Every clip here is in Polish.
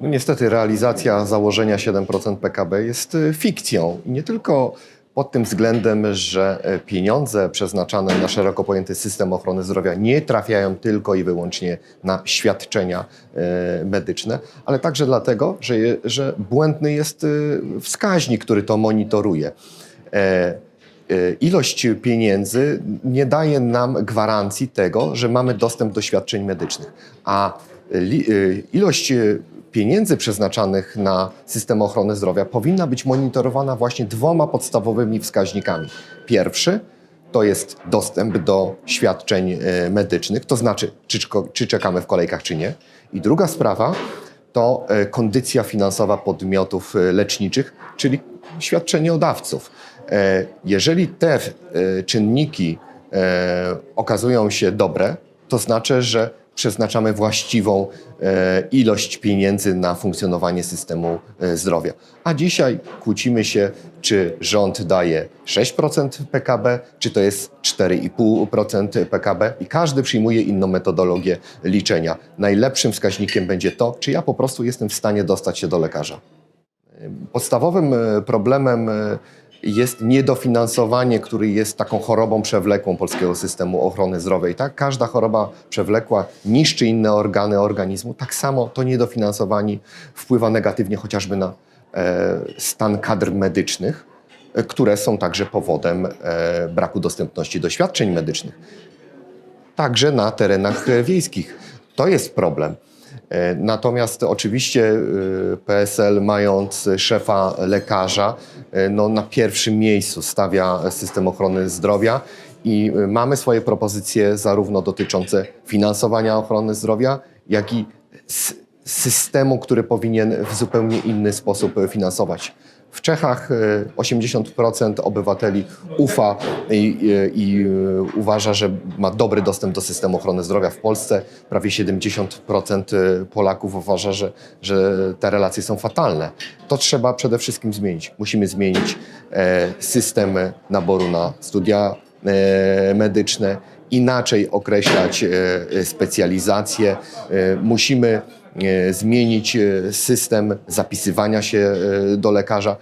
No niestety realizacja założenia 7% PKB jest y, fikcją. I nie tylko pod tym względem, że e, pieniądze przeznaczane na szeroko pojęty system ochrony zdrowia nie trafiają tylko i wyłącznie na świadczenia e, medyczne, ale także dlatego, że, je, że błędny jest y, wskaźnik, który to monitoruje. E, Ilość pieniędzy nie daje nam gwarancji tego, że mamy dostęp do świadczeń medycznych, a y, ilość pieniędzy przeznaczanych na system ochrony zdrowia powinna być monitorowana właśnie dwoma podstawowymi wskaźnikami. Pierwszy to jest dostęp do świadczeń e, medycznych, to znaczy, czy, czy czekamy w kolejkach, czy nie. I druga sprawa to e, kondycja finansowa podmiotów e, leczniczych, czyli świadczeniodawców. Jeżeli te czynniki okazują się dobre, to znaczy, że przeznaczamy właściwą e, ilość pieniędzy na funkcjonowanie systemu e, zdrowia. A dzisiaj kłócimy się, czy rząd daje 6% PKB, czy to jest 4,5% PKB i każdy przyjmuje inną metodologię liczenia. Najlepszym wskaźnikiem będzie to, czy ja po prostu jestem w stanie dostać się do lekarza. Podstawowym e, problemem jest niedofinansowanie, który jest taką chorobą przewlekłą polskiego systemu ochrony zdrowia. Tak każda choroba przewlekła niszczy inne organy organizmu. Tak samo to niedofinansowanie wpływa negatywnie chociażby na e, stan kadr medycznych, e, które są także powodem e, braku dostępności do świadczeń medycznych także na terenach wiejskich. To jest problem. E, Natomiast oczywiście e, PSL, mając szefa lekarza, e, no, na pierwszym miejscu stawia system ochrony zdrowia i mamy swoje propozycje zarówno dotyczące finansowania ochrony zdrowia, jak i systemu, który powinien w zupełnie inny sposób finansować. W Czechach e, 80% obywateli ufa i, i, i e, uważa, że ma dobry dostęp do systemu ochrony zdrowia. W Polsce prawie 70% Polaków uważa, że, że te relacje są fatalne. To trzeba przede wszystkim zmienić. Musimy zmienić e, system naboru na studia e, medyczne, inaczej określać e, specjalizacje. E, Musimy e, zmienić e, system zapisywania się e, do lekarza.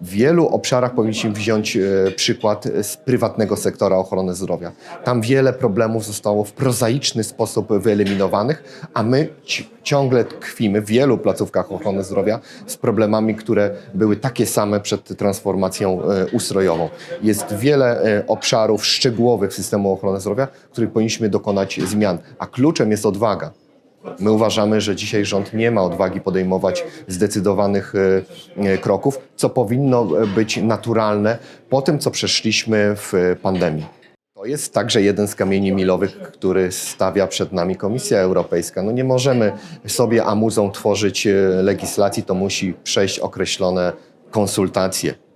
W wielu obszarach powinniśmy wziąć e, przykład z prywatnego sektora ochrony zdrowia. Tam wiele problemów zostało w prozaiczny sposób wyeliminowanych, a my ci- ciągle tkwimy w wielu placówkach ochrony zdrowia z problemami, które były takie same przed transformacją e, ustrojową. Jest wiele e, obszarów szczegółowych systemu ochrony zdrowia, w których powinniśmy dokonać zmian, a kluczem jest odwaga. My uważamy, że dzisiaj rząd nie ma odwagi podejmować zdecydowanych e, e, kroków, co powinno e, być naturalne po tym, co przeszliśmy w pandemii. To jest także jeden z kamieni milowych, który stawia przed nami Komisja Europejska. No nie możemy sobie amuzą tworzyć legislacji, to musi przejść określone konsultacje.